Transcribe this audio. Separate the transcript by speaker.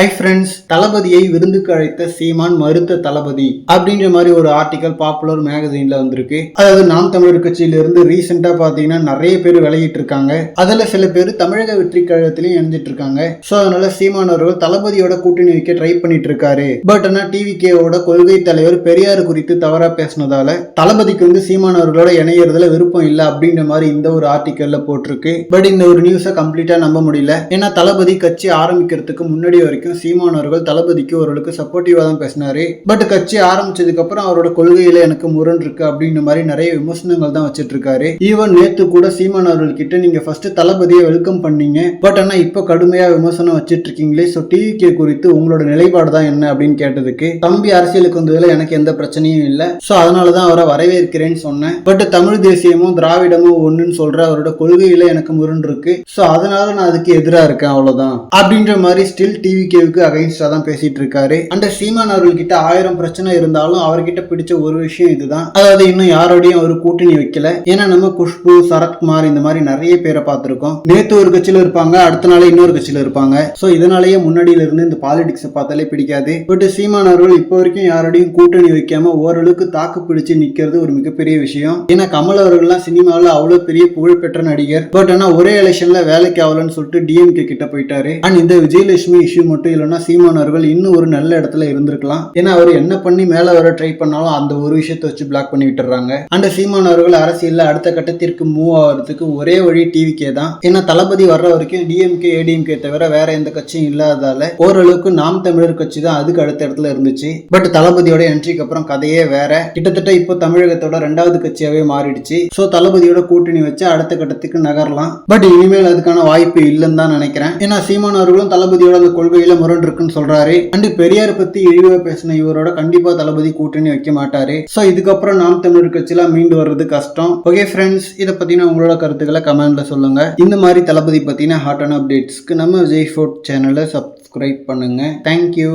Speaker 1: Hi friends தளபதியை விருந்துக்கு அழைத்த சீமான் மறுத்த தளபதி அப்படின்ற மாதிரி ஒரு ஆர்டிக்கல் பாப்புலர் மேகசைன்ல வந்திருக்கு. அதாவது நாம் தமிழர் கட்சியில இருந்து ரீசெண்டா பாத்தீங்கன்னா நிறைய பேர் விலகிட்டு இருக்காங்க. அதுல சில பேர் தமிழக வெற்றி கழகத்திலையும் இணைஞ்சிட்டு இருக்காங்க. சோ அதனால சீமான் அவர்கள் தளபதியோட கூட்டணி வைக்க ட்ரை பண்ணிட்டு இருக்காரு. பட் ஆனா டிவிகேவோட கொள்கை தலைவர் பெரியார் குறித்து தவறா பேசினதால தளபதிக்கு வந்து சீமான் அவர்களோட இணையறதுல விருப்பம் இல்லை அப்படின்ற மாதிரி இந்த ஒரு ஆர்டிக்கல்ல போட்டிருக்கு. பட் இந்த ஒரு நியூஸை கம்ப்ளீட்டா நம்ப முடியல. ஏன்னா தளபதி கட்சி ஆரம்பிக்கிறதுக்கு முன்னாடி வரைக்கும் சீமான் அவர்கள் தளபதிக்கு ஓரளவுக்கு சப்போர்ட்டிவாக தான் பேசினாரு. பட் கட்சி ஆரம்பிச்சதுக்கு அப்புறம் அவரோட கொள்கையில எனக்கு முரண் இருக்கு அப்படின்ற மாதிரி நிறைய விமர்சனங்கள் தான் வச்சிட்டு இருக்காரு ஈவன் நேத்து கூட சீமான் அவர்கள் கிட்ட நீங்க ஃபர்ஸ்ட் தளபதியை வெல்கம் பண்ணீங்க. பட் ஆனா இப்போ கடுமையா விமர்சனம் வச்சிட்டு இருக்கீங்களே ஸோ டிவிகே குறித்து உங்களோட நிலைப்பாடு தான் என்ன அப்படின்னு கேட்டதுக்கு தம்பி அரசியலுக்கு வந்ததுல எனக்கு எந்த பிரச்சனையும் இல்லை. ஸோ அதனால தான் அவரை வரவேற்கிறேன்னு சொன்னேன். பட் தமிழ் தேசியமும் திராவிடமும் ஒண்ணுன்னு சொல்ற அவரோட கொள்கையில எனக்கு முரண் இருக்கு. ஸோ அதனால நான் அதுக்கு எதிராக இருக்கேன் அவ்வளவுதான். அப்படின்ற மாதிரி ஸ்டில் டிவிகேவுக்கு அகைன்ஸ்டா தான் பேசிட்டு இருக்காரு அந்த சீமான் அவர்கிட்ட ஆயிரம் பிரச்சனை இருந்தாலும் அவர்கிட்ட பிடிச்ச ஒரு விஷயம் இதுதான். அதாவது இன்னும் யாரோடையும் அவர் கூட்டணி வைக்கல. ஏன்னா நம்ம குஷ்பு சரத்குமார் இந்த மாதிரி நிறைய பேரை பார்த்திருக்கோம். நேத்து ஒரு கட்சியில இருப்பாங்க அடுத்த நாளே இன்னொரு கட்சியில இருப்பாங்க. ஸோ இதனாலேயே முன்னாடியில இருந்து இந்த பாலிடிக்ஸை பார்த்தாலே பிடிக்காது. பட் சீமான் அவர்கள் இப்போ வரைக்கும் யாரோடையும் கூட்டணி வைக்காம ஓரளவுக்கு தாக்கு பிடிச்சு நிக்கிறது ஒரு மிகப்பெரிய விஷயம். ஏன்னா கமல் அவர்கள்லாம் சினிமாவில் அவ்வளவு பெரிய புகழ்பெற்ற நடிகர். பட் ஆனா ஒரே எலெக்ஷன்ல வேலைக்கு ஆகலன்னு சொல்லிட்டு டிஎம்கே கிட்ட போயிட்டாரு. அண்ட் இந்த விஜயலட்சுமி இஷ்யூ மட்டும் இல்லைன்னா சீமான் அவர்கள் இன்னும் ஒரு நல்ல இடத்துல இருந்திருக்கலாம். ஏன்னா அவர் என்ன பண்ணி மேல வர ட்ரை பண்ணாலும் அந்த ஒரு விஷயத்தை வச்சு பிளாக் பண்ணி விட்டுறாங்க. அண்ட் சீமான் அவர்கள் அரசியல்ல அடுத்த கட்டத்திற்கு மூவ் ஆகிறதுக்கு ஒரே வழி டிவிகே தான். ஏன்னா தளபதி வர்ற வரைக்கும் டிஎம்கே ஏடிஎம்கே தவிர வேற எந்த கட்சியும் இல்லாததால ஓரளவுக்கு நாம் தமிழர் கட்சி தான் அதுக்கு அடுத்த இடத்துல இருந்துச்சு. பட் தளபதியோட என்ட்ரிக்கு அப்புறம் கதையே வேற. கிட்டத்தட்ட இப்போ தமிழகத்தோட ரெண்டாவது கட்சியாவே மாறிடுச்சு. சோ தளபதியோட கூட்டணி வச்சு அடுத்த கட்டத்துக்கு நகரலாம். பட் இனிமேல் அதுக்கான வாய்ப்பு இல்லைன்னு தான் நினைக்கிறேன். ஏன்னா சீமான் அவர்களும் தளபதியோட அந்த கொள்கையில முரண் இருக்குன்னு சொல்றாரு. அண்ட் பெரியார் பத்தி இழிவா பேசின இவரோட கண்டிப்பா தளபதி கூட்டணி வைக்க மாட்டாரு. சோ இதுக்கப்புறம் நாம் தமிழர் கட்சிலாம் மீண்டு வர்றது கஷ்டம். ஓகே ஃப்ரெண்ட்ஸ் இதை பத்தின உங்களோட கருத்துக்களை கமெண்ட்ல சொல்லுங்க. இந்த மாதிரி தளபதி பத்தின ஹாட்டான அப்டேட்ஸ்க்கு நம்ம விஜய் ஃபோர்ட் சேனலை சப்ஸ்கிரைப் பண்ணுங்க. Thank you